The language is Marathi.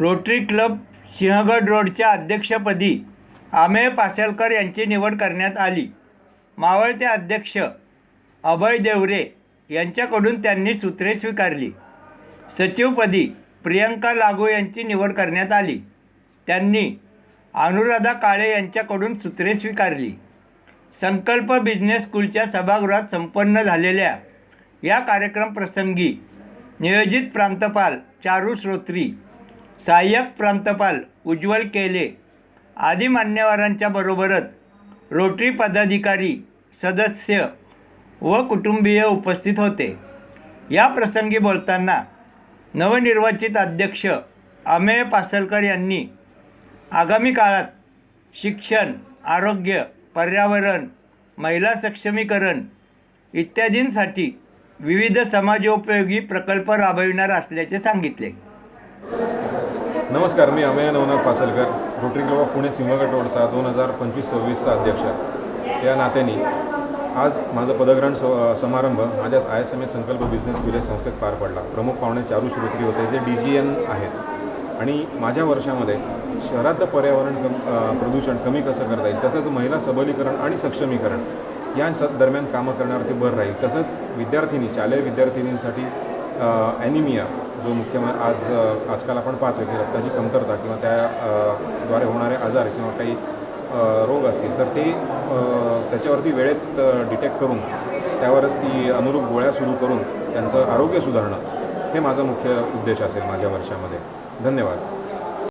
रोटरी क्लब सिंहगड रोडच्या अध्यक्षपदी आमेय पासलकर यांची निवड करण्यात आली. मावळते अध्यक्ष अभय देवरे यांच्याकडून त्यांनी सूत्रे स्वीकारली. सचिवपदी प्रियंका लागू यांची निवड करण्यात आली. त्यांनी अनुराधा काळे यांच्याकडून सूत्रे स्वीकारली. संकल्प बिझनेस स्कूलच्या सभागृहात संपन्न झालेल्या या कार्यक्रम प्रसंगी नियोजित प्रांतपाल चारू श्रोत्री सहाय्यक प्रांतपाल उज्ज्वल केले आदी मान्यवरांच्या बरोबरच रोटरी पदाधिकारी सदस्य व कुटुंबीय उपस्थित होते. या प्रसंगी बोलताना नवनिर्वाचित अध्यक्ष अमेय पासलकर यांनी आगामी काळात शिक्षण आरोग्य पर्यावरण महिला सक्षमीकरण इत्यादींसाठी विविध समाजोपयोगी प्रकल्प राबविणार असल्याचे सांगितले. नमस्कार मी Amay Navnath Pasalkar Rotary Club of Pune Sinhagad रोडचा दोन हजार पंचवीस सव्वीसचा अध्यक्ष. या नात्याने आज माझं पदग्रहण स समारंभ माझ्या I S M S Sankalp Business School संस्थेत पार पडला. प्रमुख पाहुणे चारू श्रोत्री होते जे डी जी एन आहेत. आणि माझ्या वर्षामध्ये शहरातलं पर्यावरण कम प्रदूषण कमी कसं करता येईल तसंच महिला सबलीकरण आणि सक्षमीकरण या दरम्यान कामं करण्यावरती भर राहील. तसंच विद्यार्थिनी शालेय विद्यार्थिनींसाठी ॲनिमिया जो मुख्य म- आज आजकाल आपण पाहतो की रक्ताची कमतरता किंवा त्याद्वारे होणारे आजार किंवा काही रोग असतील तर ते त्याच्यावरती वेळेत डिटेक्ट करून त्यावरती अनुरूप गोळ्या सुरू करून त्यांचं आरोग्य सुधारणं हे माझा मुख्य उद्देश असेल माझ्या वर्षामध्ये. धन्यवाद.